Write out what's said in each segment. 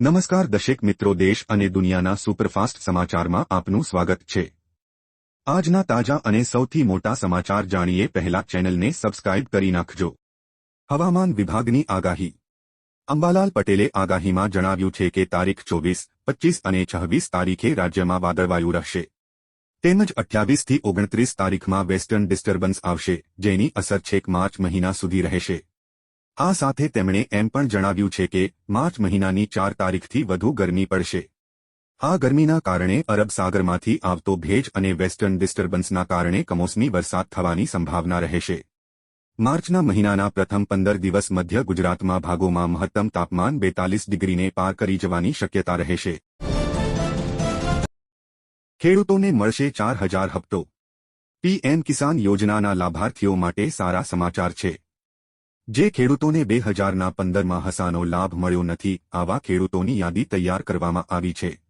નમસ્કાર દશેક મિત્રો, દેશ અને દુનિયાના સુપરફાસ્ટ સમાચારમાં આપનું સ્વાગત છે. આજના તાજા અને સૌથી મોટા સમાચાર જાણીએ પહેલા ચેનલને સબસ્ક્રાઇબ કરી નાખજો. હવામાન વિભાગની આગાહી. અંબાલાલ પટેલે આગાહીમાં જણાવ્યું છે કે તારીખ ચોવીસ પચ્ચીસ અને છવ્વીસ તારીખે રાજ્યમાં વાદળવાયુ રહેશે. તેમજ અઠ્યાવીસથી ઓગણત્રીસ તારીખમાં વેસ્ટર્ન ડિસ્ટર્બન્સ આવશે, જેની અસર છેક માર્ચ મહિના સુધી રહેશે. આ સાથે તેમણે એમ પણ જણાવ્યું છે કે, માર્ચ મહિનાની ચાર તારીખથી વધુ ગરમી પડશે. આ ગરમીના કારણે અરબ સાગરમાંથી આવતો ભેજ અને વેસ્ટર્ન ડિસ્ટર્બન્સના કારણે કમોસમી વરસાદ થવાની સંભાવના રહેશે. માર્ચના મહિનાના પ્રથમ પંદર દિવસ મધ્ય ગુજરાતમાં ભાગોમાં મહત્તમ તાપમાન બેતાલીસ ડિગ્રીને પાર કરી જવાની શક્યતા રહેશે. ખેડૂતોને મળશે ચાર હજાર હપ્તો. પીએમ કિસાન યોજનાના લાભાર્થીઓ માટે સારા સમાચાર છે. જે ખેડૂતોને બે હજારના પંદરમાં હસાનો લાભ મળ્યો નથી, આવા ખેડૂતોની યાદી તૈયાર કરવામાં આવી છે.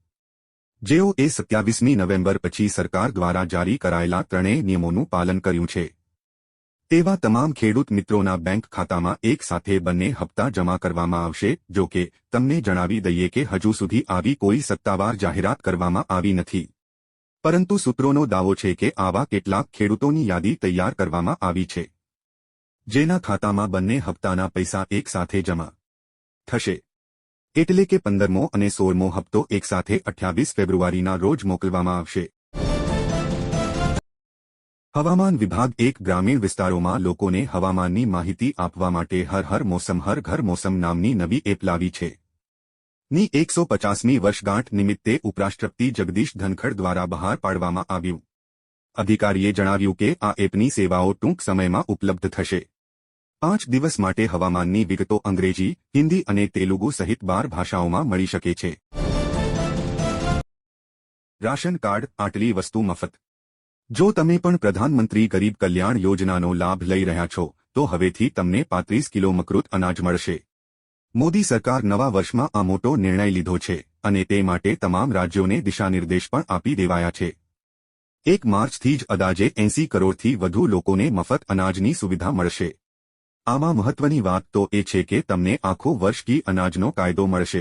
જેઓ એ સત્યાવીસમી નવેમ્બર પછી સરકાર દ્વારા જારી કરાયેલા ત્રણેય નિયમોનું પાલન કર્યું છે. તેવા તમામ ખેડૂત મિત્રોના બેંક ખાતામાં એક સાથે બંને હપ્તા જમા કરવામાં આવશે, જો કે તમને જણાવી દઈએ કે હજુ સુધી આવી કોઈ સત્તાવાર જાહેરાત કરવામાં આવી નથી. પરંતુ સૂત્રોનો દાવો છે કે આવા કેટલાક ખેડૂતોની યાદી તૈયાર કરવામાં આવી છે. જેના ખાતામાં બંને હપ્તાના પૈસા એકસાથે જમા થશે. એટલે કે પંદરમો અને સોળમો હપ્તો એકસાથે અઠ્યાવીસ ફેબ્રુઆરીના રોજ મોકલવામાં આવશે. હવામાન વિભાગ એક ગ્રામીણ વિસ્તારોમાં લોકોને હવામાનની માહિતી આપવા માટે હર હર મોસમ હર ઘર મોસમ નામની નવી એપ લાવી છે. ની એકસો પચાસમી વર્ષગાંઠ નિમિત્તે ઉપરાષ્ટ્રપતિ જગદીશ ધનખડ દ્વારા બહાર પાડવામાં આવ્યું. અધિકારીએ જણાવ્યું કે આ એપની સેવાઓ ટૂંક સમયમાં ઉપલબ્ધ થશે. પાંચ દિવસ માટે હવામાનની વિગતો અંગ્રેજી, હિન્દી અને તેલુગુ સહિત બાર ભાષાઓમાં મળી શકે છે. રાશન કાર્ડ, આટલી વસ્તુ મફત. જો તમે પણ પ્રધાનમંત્રી ગરીબ કલ્યાણ યોજનાનો લાભ લઈ રહ્યા છો, તો હવેથી તમને પાંત્રીસ કિલો મકૃત અનાજ મળશે. મોદી સરકાર નવા વર્ષમાં આ મોટો નિર્ણય લીધો છે અને તે માટે તમામ રાજ્યોને દિશાનિર્દેશ પણ આપી દેવાયા છે. એક માર્ચથી જ અદાજે એંસી કરોડથી વધુ લોકોને મફત અનાજની સુવિધા મળશે. આમાં મહત્વની વાત તો એ છે કે તમને આખો વર્ષ કી અનાજનો કાયદો મળશે.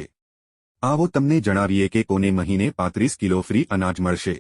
આવો તમને જણાવીએ કે કોને મહિને પાંત્રીસ કિલો ફ્રી અનાજ મળશે.